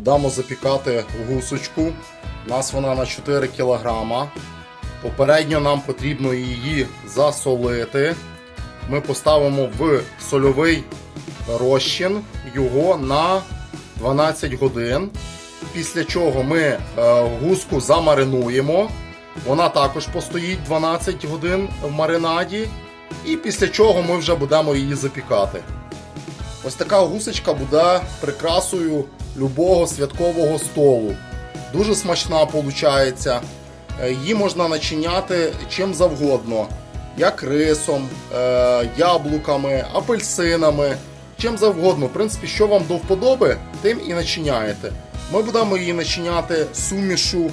Будемо запікати гусочку. У нас вона на 4 кг. Попередньо нам потрібно її засолити. Ми поставимо в сольовий розчин його на 12 годин. Після чого ми е, гуску замаринуємо. Вона також постоїть 12 годин в маринаді. І після чого ми вже будемо її запікати. Ось така гусочка буде прикрасою любого святкового столу. Дуже смачна виходить. Її можна начиняти чим завгодно. Як рисом, е, яблуками, апельсинами, чим завгодно. В принципі, що вам до вподоби, тим і начиняєте. Ми будемо її начиняти сумішу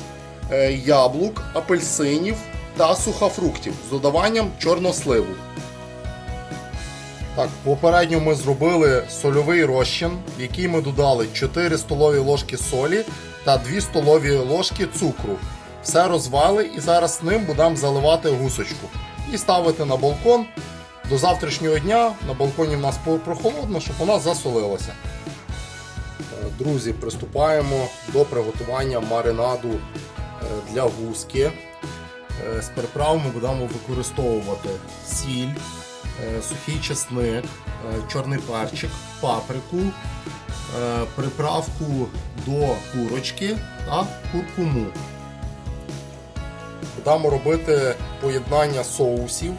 е, яблук, апельсинів та сухофруктів з додаванням чорносливу. Так, попередньо ми зробили сольовий розчин, в який ми додали 4 столові ложки солі та 2 столові ложки цукру. Все розвали і зараз ним будемо заливати гусочку. І ставити на балкон. До завтрашнього дня на балконі в нас прохолодно, щоб вона засолилася. Е, Друзі, приступаємо до приготування маринаду е, для гуски. Е, З приправ будемо використовувати сіль, сухий чесник, е, чорний перчик, паприку, е, приправку до курочки та куркуму. Будемо робити поєднання соусів.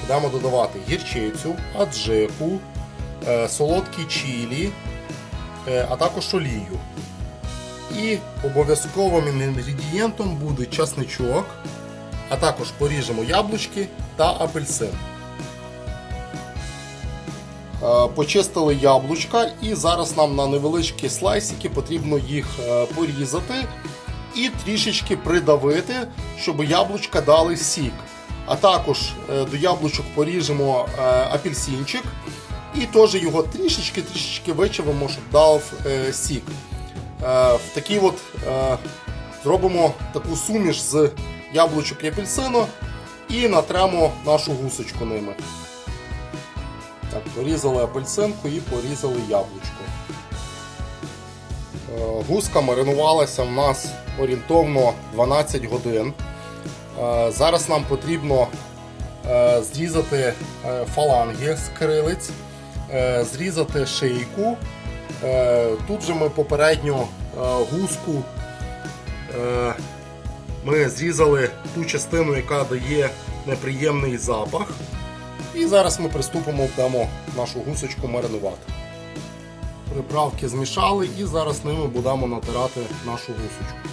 Будемо додавати гірчицю, аджику, е, солодкі чілі, е, а також олію. І обов'язковим інгредієнтом буде часничок, а також поріжемо яблучки та апельсин. Е, Почистили яблучка і зараз нам на невеличкі слайсики потрібно їх е, порізати і трішечки придавити, щоб яблучка дали сік. А також е, до яблучок поріжемо апельсинчик і теж його трішечки-трішечки вичавимо, щоб дав сік. В такий от зробимо таку суміш з яблучок і апельсину і натремо нашу гусочку ними. Так, порізали апельсинку і порізали яблучко. Е, Гуска маринувалася в нас орієнтовно 12 годин. Е, Зараз нам потрібно е, зрізати фаланги з крилиць, зрізати шийку. Тут же ми попередньо е, гуску ми зрізали ту частину, яка дає неприємний запах. І зараз ми приступимо, будемо нашу гусочку маринувати. Приправки змішали і зараз ними будемо натирати нашу гусочку.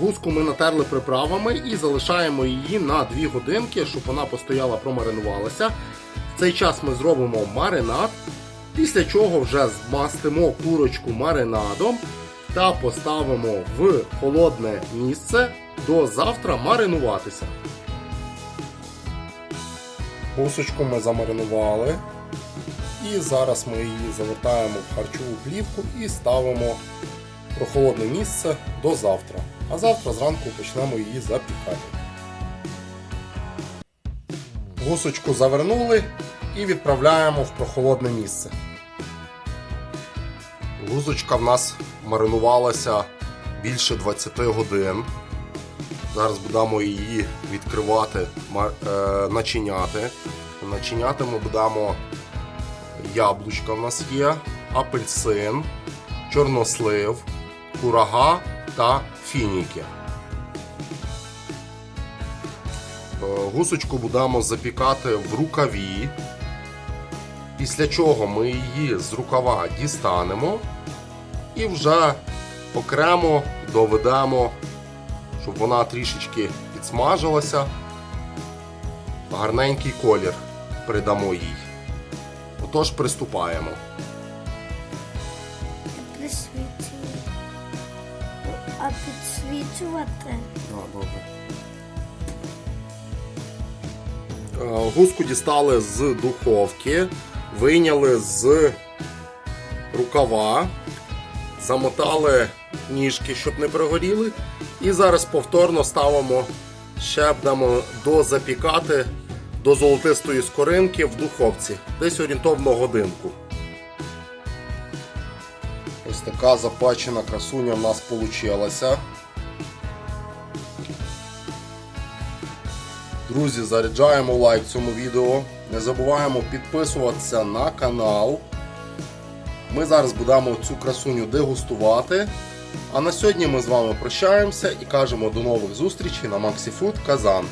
Гуску ми натерли приправами і залишаємо її на 2 годинки, щоб вона постояла, промаринувалася. В цей час ми зробимо маринад, після чого вже змастимо курочку маринадом та поставимо в холодне місце до завтра маринуватися. Гусочку ми замаринували. І зараз ми її завертаємо в харчову плівку і ставимо в прохолодне місце до завтра. А завтра зранку почнемо її запікати. Гусочку завернули і відправляємо в прохолодне місце. Гусочка в нас маринувалася більше 20 годин. Зараз будемо її відкривати, е, начиняти. Начиняти ми будемо яблучка в нас є, апельсин, чорнослив, курага та фініки. Е, Гусочку будемо запікати в рукаві. Після чого ми її з рукава дістанемо і вже окремо доведемо, щоб вона трішечки підсмажилася. Гарненький колір придамо їй. Отож, приступаємо. А підсвічувати. Е, Гуску дістали з духовки, вийняли з рукава, замотали ніжки, щоб не пригоріли. І зараз повторно ставимо, ще будемо дозапікати до золотистої скоринки в духовці. Десь орієнтовно годинку. Ось така запечена красуня в нас вийшла. Друзі, заряджаємо лайк цьому відео. Не забуваємо підписуватися на канал. Ми зараз будемо цю красуню дегустувати. А на сьогодні ми з вами прощаємося і кажемо до нових зустрічей на MaxiFood Казан.